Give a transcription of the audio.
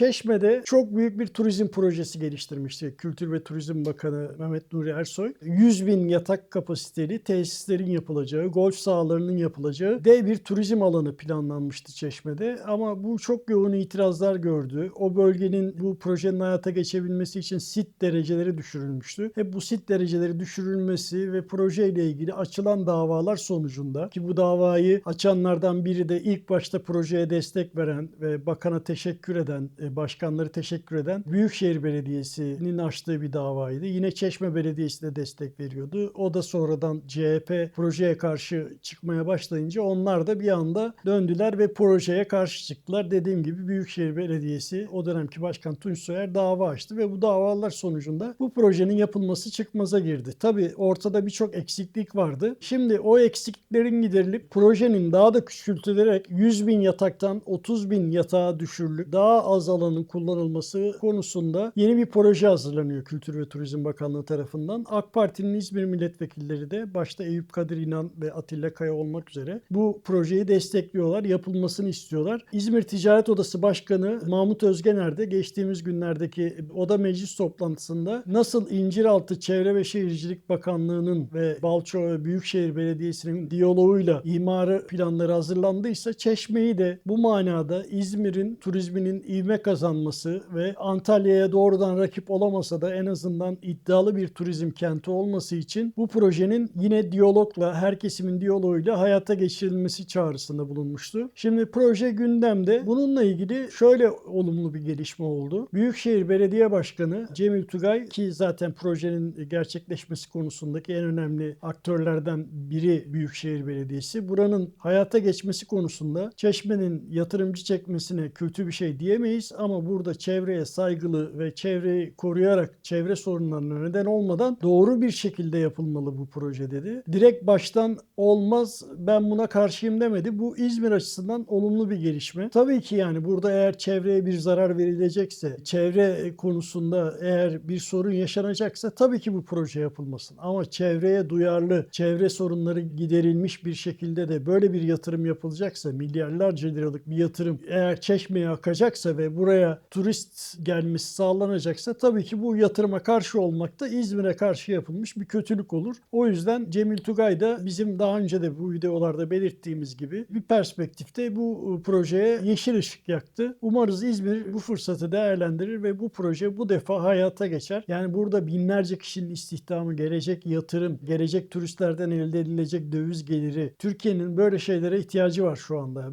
Çeşme'de çok büyük bir turizm projesi geliştirmişti Kültür ve Turizm Bakanı Mehmet Nuri Ersoy. 100 bin yatak kapasiteli tesislerin yapılacağı, golf sahalarının yapılacağı dev bir turizm alanı planlanmıştı Çeşme'de. Ama bu çok yoğun itirazlar gördü. O bölgenin bu projenin hayata geçebilmesi için sit dereceleri düşürülmüştü. Hep bu sit dereceleri düşürülmesi ve projeyle ilgili açılan davalar sonucunda ki bu davayı açanlardan biri de ilk başta projeye destek veren ve bakana teşekkür eden, e, başkanları teşekkür eden Büyükşehir Belediyesi'nin açtığı bir davaydı. Yine Çeşme Belediyesi de destek veriyordu. O da sonradan CHP projeye karşı çıkmaya başlayınca onlar da bir anda döndüler ve projeye karşı çıktılar. Dediğim gibi Büyükşehir Belediyesi o dönemki başkan Tunç Soyer dava açtı ve bu davalar sonucunda bu projenin yapılması çıkmaza girdi. Tabii ortada birçok eksiklik vardı. Şimdi o eksikliklerin giderilip projenin daha da küçültülerek 100 bin yataktan 30 bin yatağa düşürülüp daha az alanın kullanılması konusunda yeni bir proje hazırlanıyor Kültür ve Turizm Bakanlığı tarafından. AK Parti'nin İzmir milletvekilleri de başta Eyüp Kadir İnan ve Atilla Kaya olmak üzere bu projeyi destekliyorlar, yapılmasını istiyorlar. İzmir Ticaret Odası Başkanı Mahmut Özgener de geçtiğimiz günlerdeki Oda Meclis toplantısında nasıl İnciraltı Çevre ve Şehircilik Bakanlığı'nın ve Balçova Büyükşehir Belediyesi'nin diyaloğuyla imarı planları hazırlandıysa Çeşme'yi de bu manada İzmir'in turizminin ivme kazanması ve Antalya'ya doğrudan rakip olamasa da en azından iddialı bir turizm kenti olması için bu projenin yine diyalogla, her kesimin diyaloğuyla hayata geçirilmesi çağrısında bulunmuştu. Şimdi proje gündemde. Bununla ilgili şöyle olumlu bir gelişme oldu. Büyükşehir Belediye Başkanı Cemil Tugay ki zaten projenin gerçekleşmesi konusundaki en önemli aktörlerden biri Büyükşehir Belediyesi. Buranın hayata geçmesi konusunda Çeşme'nin yatırımcı çekmesine kötü bir şey diyemeyiz ama burada çevreye saygılı ve çevreyi koruyarak çevre sorunlarına neden olmadan doğru bir şekilde yapılmalı bu proje dedi. Direkt baştan olmaz ben buna karşıyım demedi. Bu İzmir açısından olumlu bir gelişme. Tabii ki yani burada eğer çevreye bir zarar verilecekse, çevre konusunda eğer bir sorun yaşanacaksa tabii ki bu proje yapılmasın. Ama çevreye duyarlı, çevre sorunları giderilmiş bir şekilde de böyle bir yatırım yapılacaksa, milyarlarca liralık bir yatırım eğer Çeşme'ye akacaksa ve buraya turist gelmesi sağlanacaksa tabii ki bu yatırıma karşı olmak da İzmir'e karşı yapılmış bir kötülük olur. O yüzden Cemil Tugay da bizim daha önce de bu videolarda belirttiğimiz gibi bir perspektifte bu e, projeye yeşil ışık yaktı. Umarız İzmir bu fırsatı değerlendirir ve bu proje bu defa hayata geçer. Yani burada binlerce kişinin istihdamı, gelecek yatırım, gelecek turistlerden elde edilecek döviz geliri. Türkiye'nin böyle şeylere ihtiyacı var şu anda.